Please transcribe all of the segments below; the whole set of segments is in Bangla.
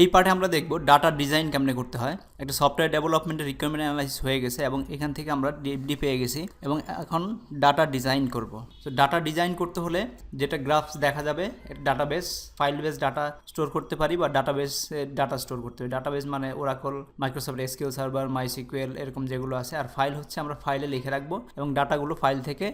এই পার্টে আমরা দেখব ডাটা ডিজাইন কেমনে করতে হয়। একটা সফটওয়্যার ডেভেলপমেন্টের রিকোয়ারমেন্ট অ্যানালাইসিস হয়ে গেছে এবং এখান থেকে আমরা ডিএফডি পেয়ে গেছি এবং এখন ডাটা ডিজাইন করব। তো ডাটা ডিজাইন করতে হলে যেটা গ্রাফস দেখা যাবে database file base data store করতে পারি বা ডাটাবেস ডাটা স্টোর করতে পারি। ডাটাবেস মানে Oracle Microsoft SQL server MySQL এরকম যেগুলো আছে। আর ফাইল হচ্ছে আমরা ফাইলে লিখে রাখব এবং ডাটাগুলো ফাইল থেকে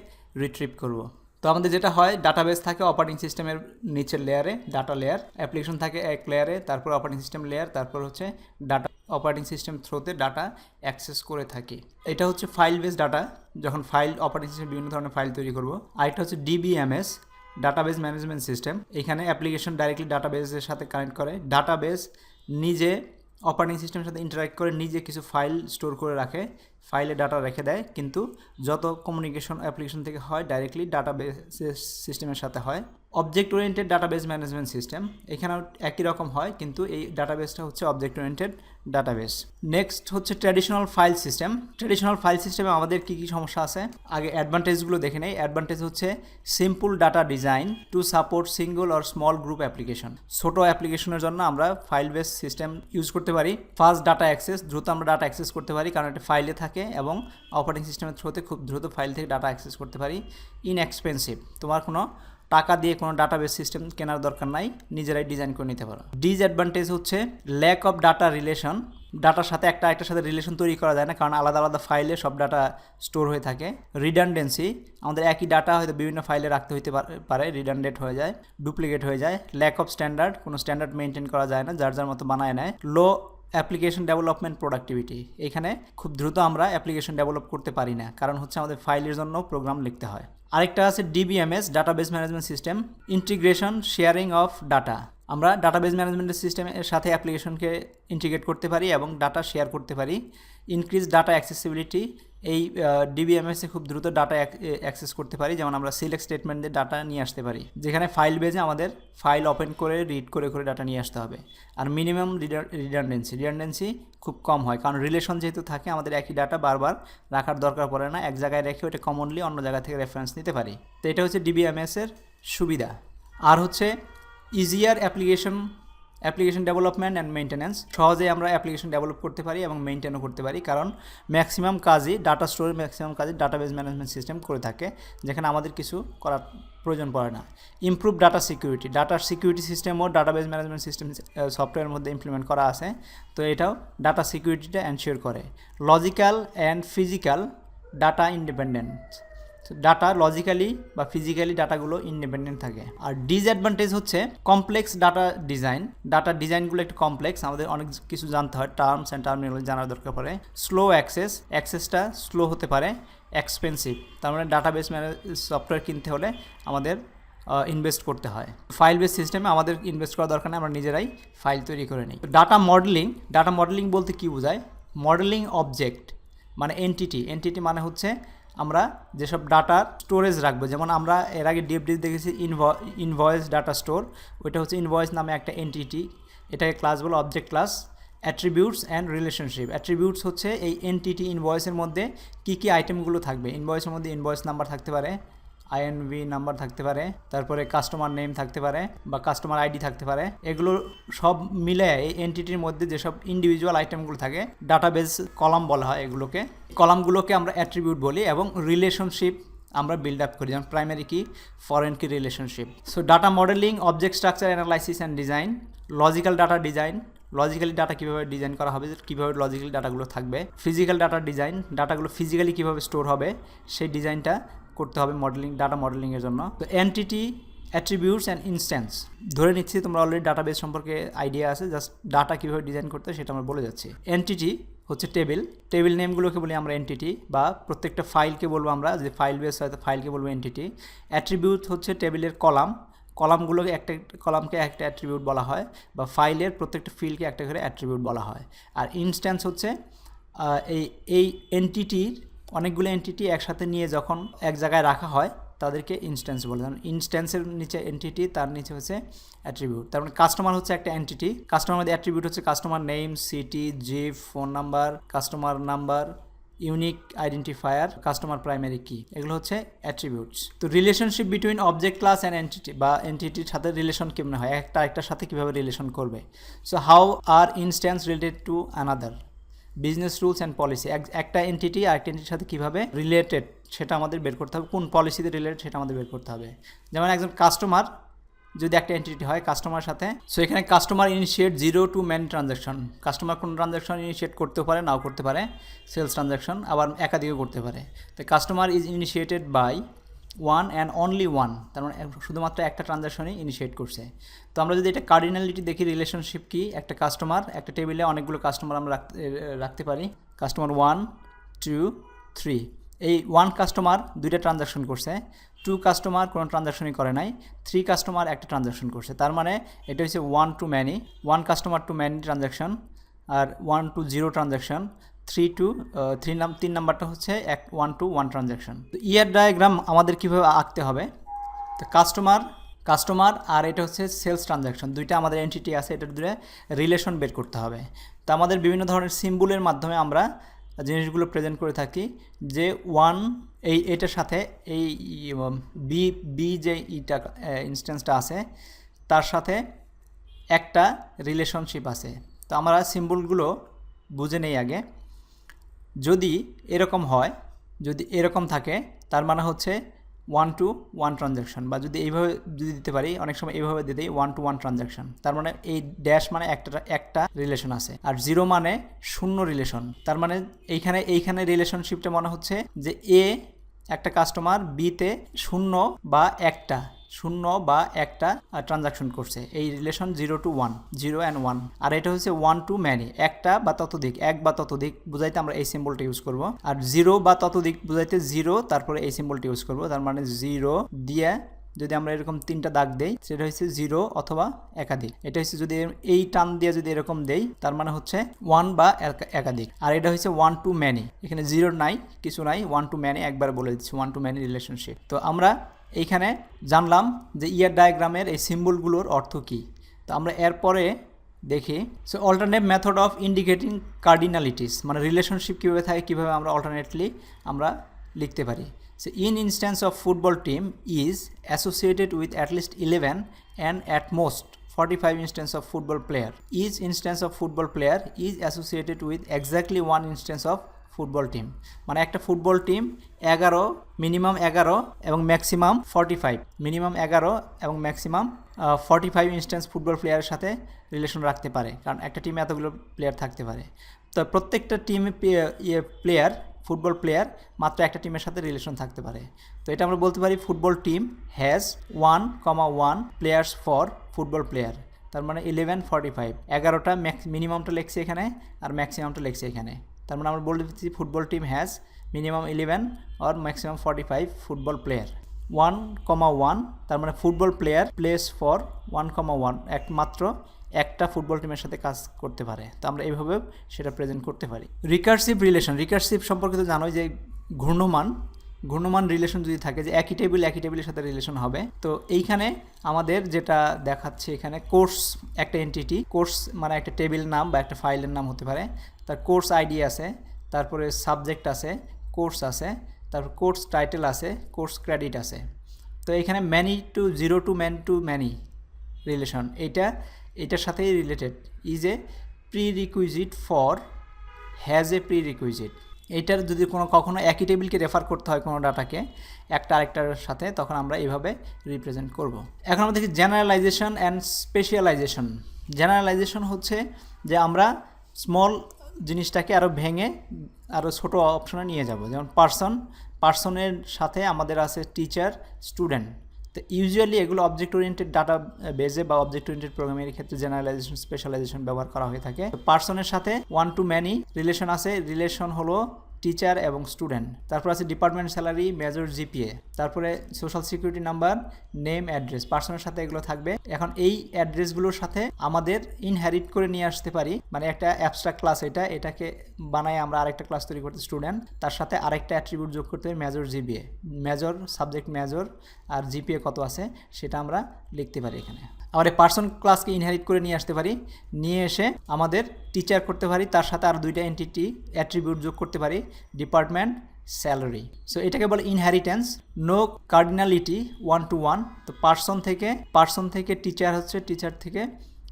রিট্রিভ করব। তো আমাদের যেটা হয় ডাটাবেস থাকে অপারেটিং সিস্টেমের নিচের লেয়ারে ডাটা লেয়ার অ্যাপ্লিকেশন থাকে এক লেয়ারে তারপর অপারেটিং সিস্টেম লেয়ার তারপর হচ্ছে ডাটা অপারেটিং সিস্টেম থ্রোতে ডাটা অ্যাক্সেস করে থাকি। এটা হচ্ছে ফাইল বেস ডাটা যখন ফাইল অপারেটিং সিস্টেম বিভিন্ন ধরনের ফাইল তৈরি করব। আর এটা হচ্ছে ডিবিএমএস ডাটাবেস ম্যানেজমেন্ট সিস্টেম এখানে অ্যাপ্লিকেশন ডাইরেক্টলি ডাটাবেসের সাথে কানেক্ট করে। ডাটা ডাটাবেস নিজে অপারেটিং সিস্টেমের সাথে ইন্টারাক্ট করে নিজে কিছু ফাইল স্টোর করে রাখে। ফাইলে ডাটা রেখে দেয়, কিন্তু যত কমিউনিকেশন অ্যাপ্লিকেশন থেকে হয় ডাইরেক্টলি ডাটাবেস সিস্টেমের সাথে হয়। Object oriented database management system এখানেও একই রকম হয়, কিন্তু এই ডাটাবেসটা হচ্ছে অবজেক্ট ওরিয়েন্টেড ডাটাবেস নেক্সট হচ্ছে traditional file system traditional file সিস্টেমে আমাদের কী কী সমস্যা আছে? আগে অ্যাডভান্টেজগুলো দেখে নেই। অ্যাডভান্টেজ হচ্ছে simple data design to support single or small group application ছোট অ্যাপ্লিকেশনের জন্য আমরা ফাইল বেস সিস্টেম ইউজ করতে পারি। ফাস্ট ডাটা অ্যাক্সেস দ্রুত আমরা ডাটা অ্যাক্সেস করতে পারি, কারণ এটা ফাইলে থাকে এবং অপারেটিং সিস্টেমের থ্রুতে খুব দ্রুত ফাইল থেকে ডাটা অ্যাক্সেস করতে পারি। ইনএক্সপেন্সিভ তোমার কোনো টাকা দিয়ে কোনো ডাটাবেস সিস্টেম কেনার দরকার নাই, নিজেরাই ডিজাইন করে নিতে পারো। ডিসঅ্যাডভান্টেজ হচ্ছে ল্যাক অফ ডাটা রিলেশন ডাটার সাথে একটা একটার সাথে রিলেশন তৈরি করা যায় না, কারণ আলাদা আলাদা ফাইলে সব ডাটা স্টোর হয়ে থাকে। রিডান্ডেন্সি আমাদের একই ডাটা হয়তো বিভিন্ন ফাইলে রাখতে হইতে পারে রিডান্ডেট হয়ে যায় ডুপ্লিকেট হয়ে যায়। ল্যাক অফ স্ট্যান্ডার্ড কোনো স্ট্যান্ডার্ড মেনটেন করা যায় না, যার যার মতো বানায় নেয়। Low application development productivity. এখানে খুব দ্রুত আমরা অ্যাপ্লিকেশন ডেভেলপ করতে পারি না, কারণ হচ্ছে আমাদের ফাইলের জন্য প্রোগ্রাম লিখতে হয়। আরেকটা আছে DBMS database management system integration sharing of data আমরা ডাটাবেস ম্যানেজমেন্টের সিস্টেমের সাথে অ্যাপ্লিকেশনকে ইন্টিগ্রেট করতে পারি এবং ডাটা শেয়ার করতে পারি। ইনক্রিজ ডাটা অ্যাক্সেসিবিলিটি এই ডিবিএমএসে খুব দ্রুত ডাটা অ্যাক্সেস করতে পারি। যেমন আমরা সিলেক্ট স্টেটমেন্ট দিয়ে ডাটা নিয়ে আসতে পারি। যেখানে ফাইল বেজে আমাদের ফাইল ওপেন করে রিড করে করে ডাটা নিয়ে আসতে হবে। আর মিনিমাম রিডান্ডেন্সি রিডান্ডেন্সি খুব কম হয়। কারণ রিলেশন যেহেতু থাকে, আমাদের একই ডাটা বারবার রাখার দরকার পড়ে না। এক জায়গায় রেখে ওটা কমনলি অন্য জায়গা থেকে রেফারেন্স নিতে পারি। তো এটা হচ্ছে ডিবিএমএসের সুবিধা। আর হচ্ছে easier application application development and maintenance সহজেই আমরা অ্যাপ্লিকেশন ডেভেলপ করতে পারি এবং মেনটেনও করতে পারি, কারণ ম্যাক্সিমাম কাজই ডাটা স্টোরের ম্যাক্সিমাম কাজই ডাটাবেস ম্যানেজমেন্ট সিস্টেম করে থাকে, যেখানে আমাদের কিছু করার প্রয়োজন পড়ে না। ইমপ্রুভ ডাটা সিকিউরিটি ডাটার সিকিউরিটি সিস্টেমও ডাটাবেস ম্যানেজমেন্ট সিস্টেম সফটওয়্যারের মধ্যে ইমপ্লিমেন্ট করা আছে, তো এটাও ডাটা সিকিউরিটিটা এনশিওর করে। Logical and physical data independent data logically বা ফিজিক্যালি ডাটাগুলো ইন্ডিপেন্ডেন্ট থাকে। আর ডিসঅ্যাডভান্টেজ হচ্ছে কমপ্লেক্স ডাটা ডিজাইন ডাটা ডিজাইনগুলো একটু কমপ্লেক্স আমাদের অনেক কিছু জানতে হয়। টার্মস অ্যান্ড টার্মিনোলজি জানার দরকার পড়ে। স্লো অ্যাক্সেস অ্যাক্সেসটা স্লো হতে পারে। এক্সপেন্সিভ তার মানে ডাটাবেস ম্যানেজ সফটওয়্যার কিনতে হলে আমাদের ইনভেস্ট করতে হয়। ফাইল বেস সিস্টেমে আমাদের ইনভেস্ট করা দরকার নেই, আমরা নিজেরাই ফাইল তৈরি করে নিই। ডাটা মডেলিং ডাটা মডেলিং বলতে কী বোঝায়? মডেলিং অবজেক্ট মানে এনটিটি এনটিটি মানে হচ্ছে আমরা যেসব ডাটা স্টোরেজ রাখব, যেমন আমরা এর আগে ডিএফডি দেখেছি ইনভয়েস ডাটা স্টোর ওইটা হচ্ছে ইনভয়েস নামে একটা এনটিটি এটাকে ক্লাস বলো object class attributes and relationship attributes হচ্ছে এই এনটিটি ইনভয়েসের মধ্যে কী কী আইটেমগুলো থাকবে ইনভয়েসের মধ্যে ইনভয়েস নাম্বার থাকতে পারে আইএনভি নাম্বার থাকতে পারে, তারপরে কাস্টমার নেম থাকতে পারে বা কাস্টমার আইডি থাকতে পারে। এগুলো সব মিলে এই এনটিটির মধ্যে যেসব ইন্ডিভিজুয়াল আইটেমগুলো থাকে ডাটাবেস কলাম বলা হয় এগুলোকে। কলামগুলোকে আমরা অ্যাট্রিবিউট বলি এবং রিলেশনশিপ আমরা বিল্ড আপ করি, যেমন primary key foreign key relationship so data modelling object structure analysis and design logical data design logically data কীভাবে ডিজাইন করা হবে, কীভাবে লজিক্যালি ডাটাগুলো থাকবে ফিজিক্যাল ডাটা ডিজাইন ডাটাগুলো ফিজিক্যালি কীভাবে স্টোর হবে, সেই ডিজাইনটা করতে হবে মডেলিং ডাটা মডেলিংয়ের জন্য। তো এনটিটি অ্যাট্রিবিউটস অ্যান্ড ইনস্ট্যান্স ধরে নিচ্ছি তোমরা অলরেডি ডাটাবেস সম্পর্কে আইডিয়া আছে জাস্ট ডাটা কীভাবে ডিজাইন করতে সেটা আমরা বলে যাচ্ছি। এনটিটি হচ্ছে টেবিল টেবিল নেমগুলোকে বলি আমরা এনটিটি বা প্রত্যেকটা ফাইলকে বলব আমরা, যে ফাইল বেস হয়তো ফাইলকে বলব এনটিটি অ্যাট্রিবিউট হচ্ছে টেবিলের কলাম। কলামগুলোকে একটা কলামকে একটা অ্যাট্রিবিউট বলা হয় বা ফাইলের প্রত্যেকটা ফিল্ডকে একটা করে অ্যাট্রিবিউট বলা হয়। আর ইনস্ট্যান্স হচ্ছে এই এই এনটিটির অনেকগুলো এনটিটি একসাথে নিয়ে যখন এক জায়গায় রাখা হয়, তাদেরকে ইনস্ট্যান্স বলে যেমন ইনস্ট্যান্সের নিচে এনটিটি তার নিচে হচ্ছে অ্যাট্রিবিউট তার মানে কাস্টমার হচ্ছে একটা এনটিটি কাস্টমার অ্যাট্রিবিউট হচ্ছে customer name city zip phone number customer number unique identifier customer primary key এগুলো হচ্ছে অ্যাট্রিবিউটস তো relationship between object class and entity বা এন্টিটির সাথে রিলেশন কেমন হয়? একটা আরেকটার সাথে কীভাবে রিলেশন করবে? So how are instance related to another business rules and policy একটা এন্টিটি আরেকটা এন্টিটির সাথে কীভাবে রিলেটেড সেটা আমাদের বের করতে হবে। কোন পলিসিতে রিলেটেড সেটা আমাদের বের করতে হবে। যেমন একজন কাস্টমার যদি একটা এন্টিটি হয় কাস্টমার সাথে সো এখানে customer initiate zero to many transaction customer কোনো ট্রানজাকশন ইনিশিয়েট করতেও পারে, নাও করতে পারে। সেলস ট্রানজাকশন আবার একাধিকও করতে পারে। তো customer is initiated by one and only one তার মানে শুধুমাত্র একটা ট্রানজাকশনই ইনিশিয়েট করছে। তো আমরা যদি এটা কার্ডিনালিটি দেখি রিলেশনশিপ কি, একটা কাস্টমার একটা টেবিলে অনেকগুলো কাস্টমার আমরা রাখতে পারি। কাস্টমার ওয়ান টু থ্রি এই ওয়ান কাস্টমার দুইটা ট্রানজাকশন করছে। টু কাস্টমার কোনো ট্রানজাকশনই করে নাই। থ্রি কাস্টমার একটা ট্রানজাকশন করছে। তার মানে এটা হচ্ছে one to many one customer to many transaction R one two zero transaction three two three নাম তিন নাম্বারটা হচ্ছে এক ওয়ান টু ওয়ান ট্রানজাকশন তো ইয়ার ডায়াগ্রাম আমাদের কীভাবে আঁকতে হবে? তো কাস্টমার কাস্টমার আর এটা হচ্ছে সেলস ট্রানজাকশন দুইটা আমাদের এন্টিটি আছে, এটার দূরে রিলেশন বের করতে হবে। তো আমাদের বিভিন্ন ধরনের সিম্বলের মাধ্যমে আমরা জিনিসগুলো প্রেজেন্ট করে থাকি। যে ওয়ান এই, এটার সাথে এই বি বি যে ইটা ইনস্ট্যান্সটা আছে, তার সাথে একটা রিলেশনশিপ আছে। তো আমরা সিম্বলগুলো বুঝে নেই আগে। যদি এরকম হয়, যদি এরকম থাকে, তার মানে হচ্ছে ওয়ান টু ওয়ান ট্রানজ্যাকশন বা যদি এইভাবে যদি দিতে পারি, অনেক সময় এইভাবে দিয়ে দিই ওয়ান টু ওয়ান ট্রানজ্যাকশন তার মানে এই ড্যাশ মানে একটা একটা রিলেশন আছে। আর জিরো মানে শূন্য রিলেশন তার মানে এইখানে এইখানে রিলেশনশিপটা মনে হচ্ছে যে এ একটা কাস্টমার বিতে শূন্য বা একটা। শূন্য বা একটা ট্রানজাকশন করছে। এই relation zero to one zero and one আর এটা হচ্ছে ওয়ান টু ম্যানি একটা বা ততোধিক, এক বা ততোধিক বুঝাইতে আমরা এই সিম্বলটা ইউজ করব। আর জিরো বা ততোধিক বুঝাইতে জিরো তারপরে এই সিম্বলটা ইউজ করব। তার মানে জিরো দিয়ে যদি আমরা এরকম তিনটা দাগ দেই, সেটা হচ্ছে জিরো অথবা একাধিক। এটা হচ্ছে যদি এই টান দিয়ে যদি এরকম দেই, তার মানে হচ্ছে ওয়ান বা একাধিক। আর এটা হচ্ছে ওয়ান টু ম্যানি এখানে জিরো নাই, কিছু নাই ওয়ান টু ম্যানি একবার বলে দিচ্ছি ওয়ান টু ম্যানি রিলেশনশিপ তো আমরা এইখানে জানলাম যে ইয়ার ডায়াগ্রামের এই সিম্বলগুলোর অর্থ কী তো আমরা এরপরে দেখি so alternate method of indicating cardinalities মানে রিলেশনশিপ কীভাবে থাকে, কীভাবে আমরা অল্টারনেটলি আমরা লিখতে পারি so in instance of football team is associated with at least eleven and at most 45 instance of football player. Each instance of football player is associated with exactly one instance of football team. মানে একটা ফুটবল টিম এগারো, মিনিমাম এগারো এবং ম্যাক্সিমাম ফর্টি ফাইভ মিনিমাম এগারো এবং maximum forty five instance football প্লেয়ারের সাথে রিলেশন রাখতে পারে। কারণ একটা টিমে এতগুলো প্লেয়ার থাকতে পারে। তো প্রত্যেকটা টিমে ইয়ে প্লেয়ার ফুটবল প্লেয়ার মাত্র একটা টিমের সাথে রিলেশন থাকতে পারে। তো এটা আমরা বলতে পারি football team has one comma one players for football player তার মানে ইলেভেন ফর্টি ফাইভ এগারোটা ম্যাক্স মিনিমামটা লেখছে এখানে আর ম্যাক্সিমামটা লেখছে এখানে। তার মানে আমরা বলে দিচ্ছি football team has minimum eleven or maximum forty five football player one comma one তার মানে football player place for one comma one একমাত্র একটা ফুটবল টিমের সাথে কাজ করতে পারে। তো আমরা এইভাবে সেটা প্রেজেন্ট করতে পারি। রিকার্সিভ রিলেশন রিকার্সিভ সম্পর্কে তো জানোই যে ঘূর্ণমান ঘূর্ণমান রিলেশন যদি থাকে যে একই টেবিল একই টেবিলের সাথে রিলেশন হবে, তো এইখানে আমাদের যেটা দেখাচ্ছে এখানে কোর্স একটা এন্টিটি কোর্স মানে একটা টেবিল নাম বা একটা ফাইলের নাম হতে পারে, তার কোর্স আইডি আছে, তারপরে সাবজেক্ট আছে কোর্স আছে, তারপর কোর্স টাইটেল আছে কোর্স ক্রেডিট আছে। তো এখানে many to zero to many to many relation এইটা এটার সাথেই related is a prerequisite for has a prerequisite এইটার যদি কোনো কখনো একই টেবিলকে রেফার করতে হয় কোনো ডাটাকে, একটা আরেকটার সাথে, তখন আমরা এইভাবে রিপ্রেজেন্ট করব। এখন আমরা দেখি জেনারেলাইজেশন অ্যান্ড স্পেশালাইজেশন জেনারেলাইজেশন হচ্ছে যে আমরা স্মল জিনিসটাকে আরও ভেঙে আরও ছোটো অপশনে নিয়ে যাব। যেমন পার্সন পার্সনের সাথে আমাদের আছে টিচার স্টুডেন্ট তো ইউজুয়ালি এগুলো অবজেক্ট ওরিয়েন্টেড ডাটা বেজে বা অবজেক্ট ওরিয়েন্টেড প্রোগ্রামের ক্ষেত্রে জেনারেলাইজেশন স্পেশালাইজেশন ব্যবহার করা হয়ে থাকে। পার্সনের সাথে ওয়ান টু ম্যানি রিলেশন আছে। রিলেশন হলো টিচার এবং স্টুডেন্ট। তারপর আছে ডিপার্টমেন্ট স্যালারি, মেজর জিপিএ। তারপরে social security number, name, address. পার্সনের সাথে এগুলো থাকবে। এখন এই অ্যাড্রেসগুলোর সাথে আমাদের ইনহ্যারিট করে নিয়ে আসতে পারি। মানে একটা অ্যাবস্ট্রাক্ট ক্লাস এটা। এটাকে বানায় আমরা আরেকটা ক্লাস তৈরি করতে স্টুডেন্ট তার সাথে আরেকটা অ্যাট্রিবিউট যোগ করতে major GPA. Major subject major আর জিপিএ কত আছে সেটা আমরা লিখতে পারি এখানে। এই পার্সন ক্লাসকে ইনহারিট করে নিয়ে আসতে পারি। নিয়ে এসে আমাদের টিচার করতে পারি, তার সাথে আর দুইটা এন্টিটি অ্যাট্রিবিউট যোগ করতে পারি ডিপার্টমেন্ট স্যালারি সো এটাকে বলে inheritance no cardinality one to one তো পার্সন থেকে পার্সন থেকে টিচার হচ্ছে টিচার থেকে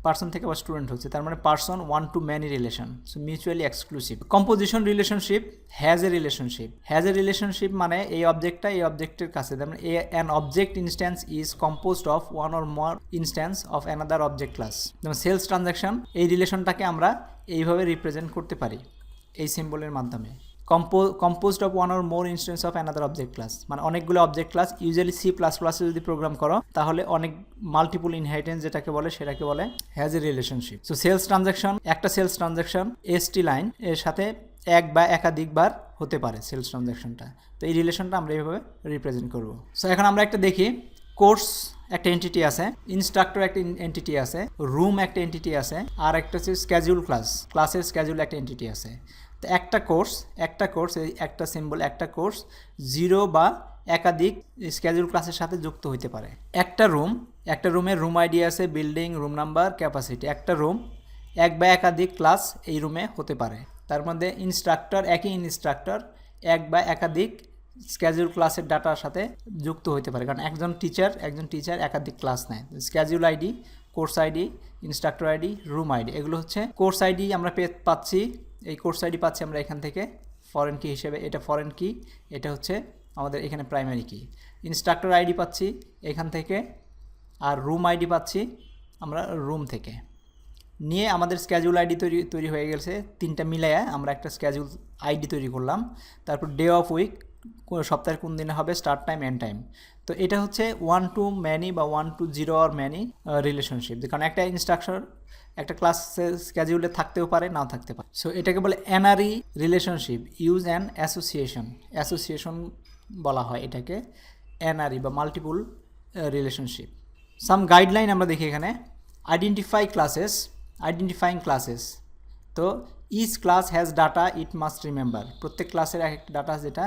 পার্সন থেকে আবার স্টুডেন্ট হচ্ছে, তার মানে person one to many relation so mutually exclusive composition relationship has a relationship has a relationship মানে এই অবজেক্টটা এই অবজেক্টের কাছে, তার মানে an object instance is composed of one or more instance of another object class যেমন সেলস ট্রানজাকশন এই রিলেশনটাকে আমরা এইভাবে রিপ্রেজেন্ট করতে পারি, এই সিম্বলের মাধ্যমে। Compo composed of one or more instance of another object class মানে অনেকগুলো object class usually C plus প্লাসে যদি প্রোগ্রাম করো, তাহলে অনেক মাল্টিপুল ইনহাইটেন্স যেটাকে বলে, সেটাকে বলে has a relationship so sales transaction একটা সেলস ট্রানজাকশন এসটি লাইন এর সাথে এক বা একাধিকবার হতে পারে সেলস ট্রানজাকশনটা তো এই রিলেশনটা আমরা এইভাবে রিপ্রেজেন্ট করব। সো এখন আমরা একটা দেখি কোর্স একটা এন্টিটি আছে ইনস্ট্রাক্টর একটা এন্টিটি আছে রুম একটা এন্টিটি আছে, আর একটা হচ্ছে স্ক্যাজুল ক্লাস ক্লাসের স্ক্যাজুল একটা এন্টিটি আছে। তো একটা কোর্স একটা কোর্স, এই একটা সিম্বল একটা কোর্স জিরো বা একাধিক স্ক্যাজুল ক্লাসের সাথে যুক্ত হইতে পারে। একটা রুম একটা রুমের রুম আইডি আছে বিল্ডিং রুম নাম্বার ক্যাপাসিটি একটা রুম এক বা একাধিক ক্লাস এই রুমে হতে পারে। তার মধ্যে ইনস্ট্রাক্টর একই ইনস্ট্রাক্টর এক বা একাধিক স্ক্যাজুল ক্লাসের ডাটার সাথে যুক্ত হতে পারে। কারণ একজন টিচার একজন টিচার একাধিক ক্লাস নেয়। Schedule ID course ID instructor ID room ID এগুলো হচ্ছে কোর্স আইডি আমরা পে, পাচ্ছি এই কোর্স আইডি পাচ্ছি আমরা এখান থেকে। ফরেন কি হিসেবে, এটা ফরেন কি, এটা হচ্ছে আমাদের এখানে প্রাইমারি কি। ইনস্ট্রাক্টর আইডি পাচ্ছি এখান থেকে আর রুম আইডি পাচ্ছি আমরা রুম থেকে। নিয়ে আমাদের স্ক্যাজুল আইডি তৈরি তৈরি হয়ে গেছে। তিনটা মিলাইয়া আমরা একটা স্ক্যাজুল আইডি তৈরি করলাম। তারপর ডে অফ উইক সপ্তাহের কোন দিনে হবে, স্টার্ট টাইম, এন্ড টাইম। তো এটা হচ্ছে ওয়ান টু ম্যানি বা ওয়ান টু জিরো আর ম্যানি রিলেশনশিপ। কারণ একটা ইনস্ট্রাকচার একটা ক্লাস স্ক্যাজুলে থাকতেও পারে, নাও থাকতে পারে। সো এটাকে বলে NRE relationship use and association association বলা হয় এটাকে, এনআরই বা মাল্টিপুল রিলেশনশিপ সাম গাইডলাইন আমরা দেখি এখানে আইডেন্টিফাই ক্লাসেস আইডেন্টিফাইং ক্লাসেস তো each class has data it must remember প্রত্যেক ক্লাসের এক একটা ডাটা যেটা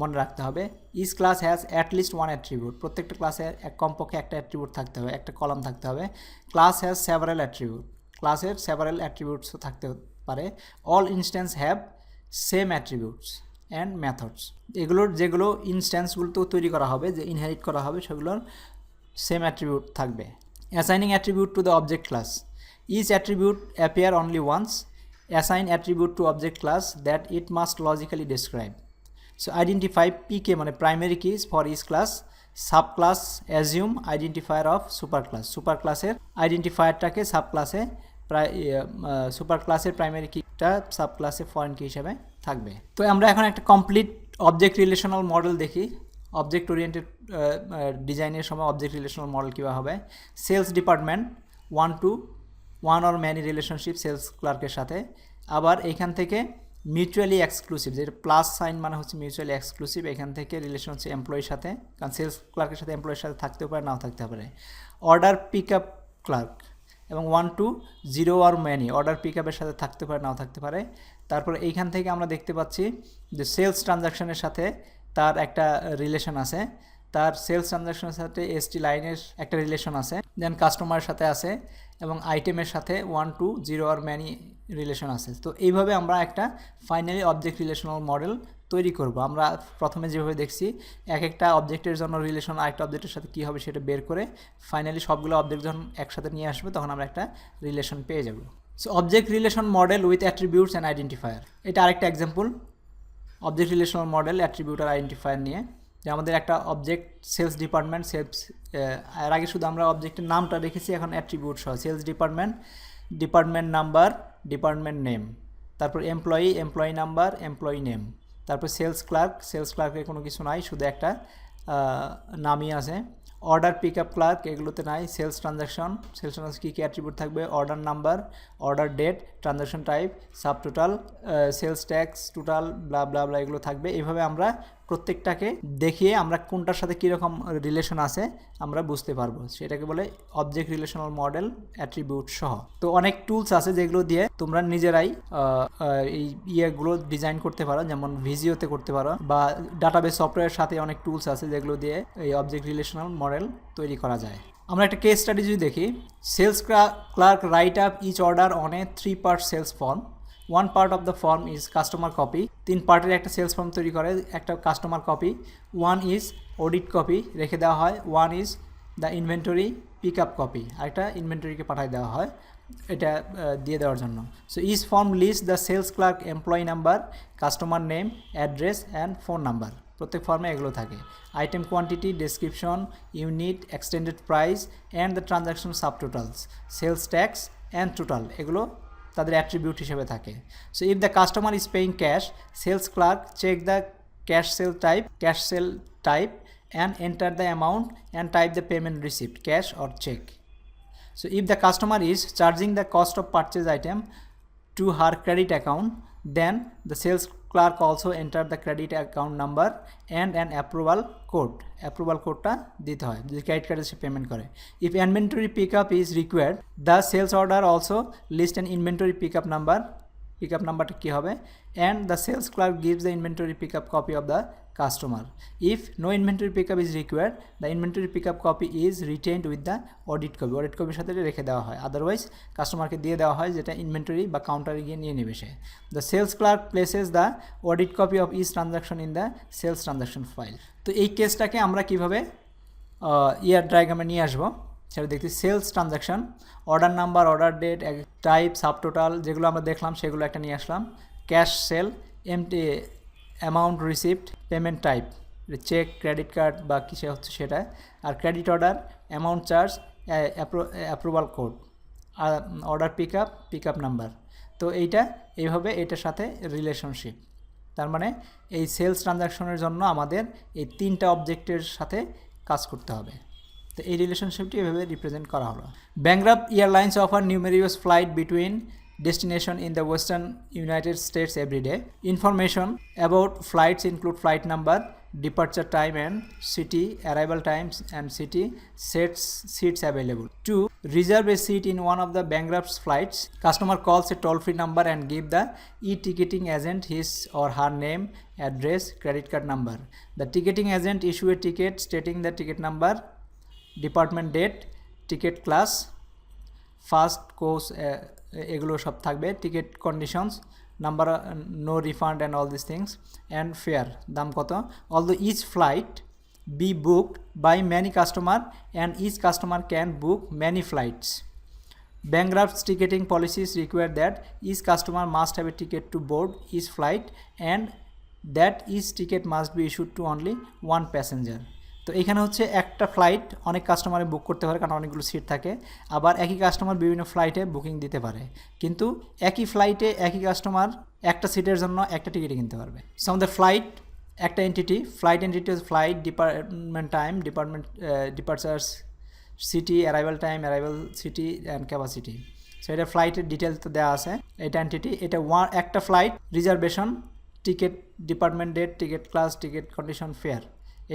মনে রাখতে হবে। Each class has at least one attribute প্রত্যেকটা ক্লাসের এক কমপক্ষে একটা অ্যাট্রিবিউট থাকতে হবে, একটা কলাম থাকতে হবে। ক্লাস হ্যাজ সেভারেল অ্যাট্রিবিউট ক্লাসের সেভারেল অ্যাট্রিবিউটসও থাকতে পারে। All instance have same attributes and methods এগুলোর যেগুলো ইনস্ট্যান্সগুলো তৈরি করা হবে, যে ইনহেরিট করা হবে, সেগুলোর সেম অ্যাট্রিবিউট থাকবে। Assigning attribute to the object class each attribute appear only once assign attribute to object class that it must logically describe so, identify pk মানে primary keys for each class subclass assume identifier of superclass superclass-এর আইডেন্টিফায়ারটাকে সাবক্লাসে প্রায় সুপার ক্লাসের প্রাইমারি কিটা সাবক্লাসে ফরেন কি হিসাবে থাকবে। তো আমরা এখন একটা কমপ্লিট অবজেক্ট রিলেশনাল মডেল দেখি। অবজেক্ট ওরিয়েন্টেড ডিজাইনের সময় অবজেক্ট রিলেশনাল মডেল কীভাবে হবে? Sales department, one to, one or many relationship sales ক্লার্কের সাথে। আবার এখান থেকে মিউচুয়ালি এক্সক্লুসিভ যেটা প্লাস সাইন মানে হচ্ছে মিউচুয়ালি এক্সক্লুসিভ এখান থেকে রিলেশন হচ্ছে এমপ্লয়ির সাথে, কারণ সেলস ক্লার্কের সাথে এমপ্লয়ির সাথে থাকতেও পারে, নাও থাকতে পারে। অর্ডার পিক আপ ক্লার্ক এবং ওয়ান টু জিরো আর ম্যানি অর্ডার পিক আপের সাথে থাকতে পারে, নাও থাকতে পারে। তারপরে এইখান থেকে আমরা দেখতে পাচ্ছি যে সেলস ট্রানজাকশনের সাথে তার একটা রিলেশন আছে। তার সেলস ট্রানজাকশনের সাথে এসটি লাইনের একটা রিলেশন আছে। দেন কাস্টমারের সাথে আছে এবং আইটেমের সাথে ওয়ান টু জিরো আর ম্যানি রিলেশন আছে। তো এইভাবে আমরা একটা ফাইনালি অবজেক্ট রিলেশনাল মডেল তৈরি করব। আমরা প্রথমে যেভাবে দেখছি, এক একটা অবজেক্টের জন্য রিলেশন আরেকটা অবজেক্টের সাথে কী হবে সেটা বের করে ফাইনালি সবগুলো অবজেক্ট যখন একসাথে নিয়ে আসবে, তখন আমরা একটা রিলেশন পেয়ে যাব। So object relation model with attributes and identifier এটা আরেকটা example object relational model attribute আর আইডেন্টিফায়ার নিয়ে। যে আমাদের একটা অবজেক্ট সেলস ডিপার্টমেন্ট সেলস এর আগে শুধু আমরা অবজেক্টের নামটা রেখেছি, এখন অ্যাট্রিবিউট সহ sales department department number department name তারপর employee employee number employee name তারপর সেলস ক্লার্ক সেলস ক্লার্কের কোনো কিছু নাই, শুধু একটা নামই আছে। অর্ডার পিক আপ ক্লার্ক এগুলোতে নাই সেলস ট্রানজাকশন সেলস ট্রানজাকশন কী কী অ্যাট্রিবিউট থাকবে? Order number order date transaction type subtotal sales tax total blah blah blah এগুলো থাকবে। এভাবে আমরা প্রত্যেকটাকে দেখিয়ে আমরা কোনটার সাথে কীরকম রিলেশন আছে, আমরা বুঝতে পারব। সেটাকে বলে অবজেক্ট রিলেশনাল মডেল অ্যাট্রিবিউট সহ। তো অনেক টুলস আছে যেগুলো দিয়ে তোমরা নিজেরাই এই ইয়েগুলো ডিজাইন করতে পারো, যেমন ভিজিওতে করতে পারো, বা ডাটাবেস সফটওয়্যারের সাথে অনেক টুলস আছে যেগুলো দিয়ে এই অবজেক্ট রিলেশনাল মডেল তৈরি করা যায়। আমরা একটা কেস স্টাডি যদি দেখি sales clerk write up each order on a three part sales form one part of the form is customer copy তিন পার্টের একটা সেলস ফর্ম তৈরি করে, একটা customer copy one is audit copy রেখে দেওয়া হয়। One is the inventory pick up copy আরেকটা ইনভেন্টরিকে পাঠিয়ে দেওয়া হয় এটা দিয়ে দেওয়ার জন্য। So is form list the sales clerk employee number customer name address and phone number প্রত্যেক ফর্মে এগুলো থাকে। Item quantity description unit extended price and the transaction subtotals sales tax and total এগুলো তাদের অ্যাট্রিবিউট হিসেবে থাকে। So if the customer is paying cash sales clerk check the cash sale type cash sale type and enter the amount and type the payment receipt cash or cheque so if the customer is charging the cost of purchase item to her credit account then the sales clerk also enter the credit account number and an approval code approval কোডটা দিতে হয়, যদি ক্রেডিট কার্ডে সে পেমেন্ট করে। If inventory pick up is required the sales order also list and inventory pick up number pick up নাম্বারটা কী হবে? And the sales clerk gives the inventory pick up copy of the no inventory pick up is required the inventory pick up copy is retained with the audit copy audit কপির সাথে রেখে দেওয়া হয়। আদারওয়াইজ কাস্টমারকে দিয়ে দেওয়া হয় যেটা ইনভেন্টরি বা কাউন্টারে গিয়ে নিয়ে নেবে সে। The sales clerk places the audit copy of each transaction in the sales transaction file তো এই কেসটাকে আমরা কীভাবে ইয়ার ডায়াগ্রামে নিয়ে আসব? সেটা দেখছি sales transaction order number order date type subtotal যেগুলো আমরা দেখলাম সেগুলো একটা নিয়ে আসলাম। Cash sale MT amount receipt payment type cheque credit card বা কিসে হচ্ছে সেটা, আর credit order amount charge approval code order pick up pick up number তো এইটা, এইভাবে এটার সাথে রিলেশনশিপ তার মানে এই সেলস ট্রানজাকশনের জন্য আমাদের এই তিনটা অবজেক্টের সাথে কাজ করতে হবে। তো এই রিলেশনশিপটি এভাবে রিপ্রেজেন্ট করা হলো। ব্যাংগ্রাপ airlines offer numerous flight between destination in the western United States every day. Information about flights include flight number, departure time and city, arrival times and city, sets seats available. 2. Reserve a seat in one of the bankrupt flights. Customer calls a toll-free number and give the e-ticketing agent his or her name, address, credit card number. The ticketing agent issue a ticket stating the ticket number, department date, ticket class, first course uh, এগুলো সব থাকবে। Ticket conditions number no refund and all this things and fare দাম কত? Although each flight be book by many customer and each customer can book many flights ব্যাংগ্রাফস ticketing policies require that each customer must have a ticket to board each flight and that each ticket must be issued to only one passenger তো এখানে হচ্ছে একটা ফ্লাইট অনেক কাস্টমারে বুক করতে পারে কারণ অনেকগুলো সিট থাকে। আবার একই কাস্টমার বিভিন্ন ফ্লাইটে বুকিং দিতে পারে। কিন্তু একই ফ্লাইটে একই কাস্টমার একটা সিটের জন্য একটা টিকিটই কিনতে পারবে। সো আমাদের ফ্লাইট একটা entity flight entity flight department time department departures city arrival time arrival city and capacity so এটা ফ্লাইটের ডিটেলস তো দেওয়া আছে। এটা এন্টিটি এটা ওয়ান একটা flight reservation ticket department date ticket class ticket condition fare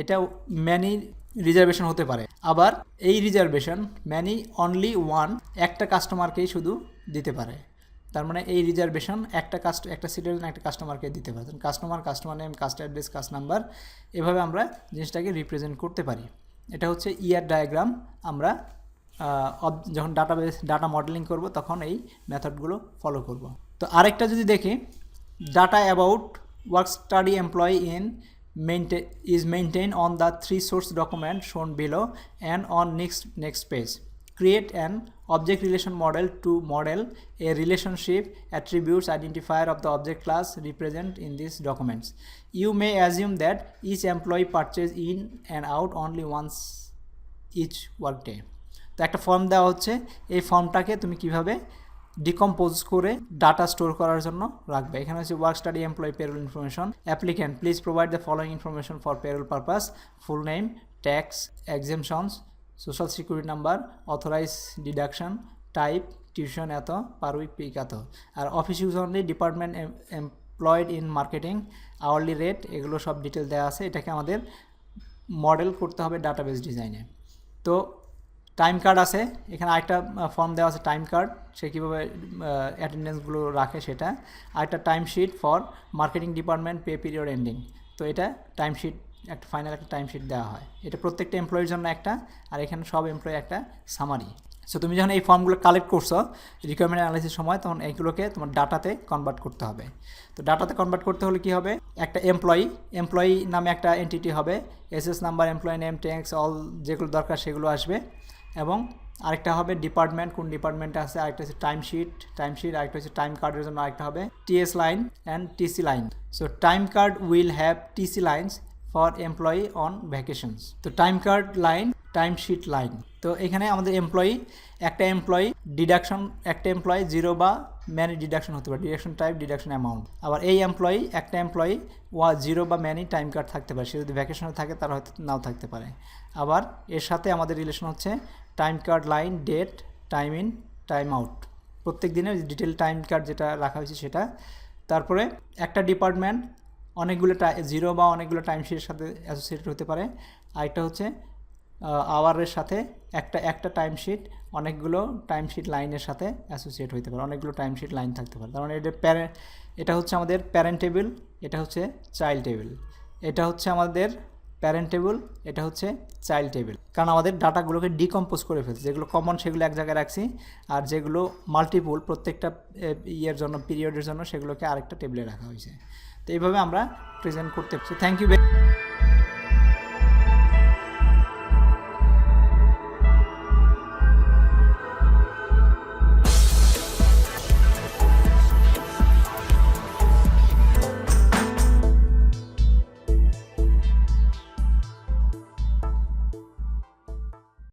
এটা ম্যানি রিজার্ভেশন হতে পারে। আবার এই রিজার্ভেশন ম্যানি অনলি ওয়ান একটা কাস্টমারকেই শুধু দিতে পারে। তার মানে এই রিজার্ভেশন একটা কাস্ট একটা সিটের জন্য একটা কাস্টমারকে দিতে পারতেন customer customer name cust address cust number এভাবে আমরা জিনিসটাকে রিপ্রেজেন্ট করতে পারি। এটা হচ্ছে ইয়ার ডায়াগ্রাম আমরা যখন ডাটাবেস ডাটা মডেলিং করব, তখন এই মেথডগুলো ফলো করব। তো আরেকটা যদি দেখি data about work study employee in maintain is maintained on the three source document shown below and on next next page create an object relation model to model a relationship attributes identifier of the object class represent in these documents you may assume that each employee purchase in and out only once each workday তো একটা ফর্ম দেওয়া হচ্ছে এই ফর্মটাকে তুমি কীভাবে ডিকম্পোজ করে ডাটা স্টোর করার জন্য রাখবে। এখানে হচ্ছে work study employee payroll information applicant please provide the following information for payroll purpose full name tax exemptions social security number authorize deduction type tuition এত পার উইক পিক এত। আর office use only department employed in marketing hourly rate এগুলো সব ডিটেল দেওয়া আছে। এটাকে আমাদের মডেল করতে হবে ডাটাবেস ডিজাইনে তো টাইম কার্ড আছে। এখানে আরেকটা ফর্ম দেওয়া আছে টাইম কার্ড সে কীভাবে অ্যাটেন্ডেন্সগুলো রাখে সেটা। আরেকটা time sheet for marketing department pay period ending তো এটা টাইম শিট একটা ফাইনাল একটা টাইম শিট দেওয়া হয়। এটা প্রত্যেকটা এমপ্লয়ির জন্য একটা, আর এখানে সব এমপ্লয়ি একটা সামারি সো তুমি যখন এই ফর্মগুলো কালেক্ট করছ রিকোয়ারমেন্ট অ্যানালাইসিস সময়, তখন এইগুলোকে তোমার ডাটাতে কনভার্ট করতে হবে। তো ডাটাতে কনভার্ট করতে হলে কি হবে? একটা এমপ্লয়ি এমপ্লয়ি নামে একটা এন্টিটি হবে। SS number employee name tax all যেগুলো দরকার সেগুলো আসবে। এবং আরেকটা হবে ডিপার্টমেন্ট কোন ডিপার্টমেন্টে আছে, আরেকটা হচ্ছে টাইম শিট টাইম শিট আরেকটা হচ্ছে টাইম কার্ডের জন্য আরেকটা হবে TS line and TC line so time card will have TC lines for employee on vacations তো time card line time sheet line তো এখানে আমাদের এমপ্লয়ি একটা এমপ্লয়ি ডিডাকশন একটা এমপ্লয়ি জিরো বা ম্যানি ডিডাকশন হতে পারে। ডিডাকশন টাইপ ডিডাকশন অ্যামাউন্ট আবার এই এমপ্লয়ি একটা এমপ্লয়ি ওয়া জিরো বা ম্যানি টাইম কার্ড থাকতে পারে। সে যদি ভ্যাকেশনে থাকে, তার হয়তো নাও থাকতে পারে। আবার এর সাথে আমাদের রিলেশন হচ্ছে time card line date time in time out প্রত্যেক দিনের ডিটেল টাইম কার্ড যেটা রাখা হয়েছে সেটা। তারপরে একটা ডিপার্টমেন্ট অনেকগুলো জিরো বা অনেকগুলো টাইম শিটের সাথে অ্যাসোসিয়েটেড হতে পারে। আরেকটা হচ্ছে আওয়ারের সাথে একটা একটা টাইমশিট অনেকগুলো টাইমশিট লাইনের সাথে অ্যাসোসিয়েট হইতে পারে। অনেকগুলো টাইমশিট লাইন থাকতে পারে। তার মানে এটা প্যারে এটা হচ্ছে আমাদের প্যারেন্ট টেবিল এটা হচ্ছে চাইল্ড টেবিল এটা হচ্ছে আমাদের প্যারেন্ট টেবিল এটা হচ্ছে চাইল্ড টেবিল কারণ আমাদের ডাটাগুলোকে ডিকম্পোজ করে ফেলছে। যেগুলো কমন সেগুলো এক জায়গায় রাখছি। আর যেগুলো মাল্টিপুল প্রত্যেকটা ইয়ের জন্য পিরিয়ডের জন্য, সেগুলোকে আরেকটা টেবিলে রাখা হয়েছে। তো এইভাবে আমরা প্রেজেন্ট করতে পারছি। Thank you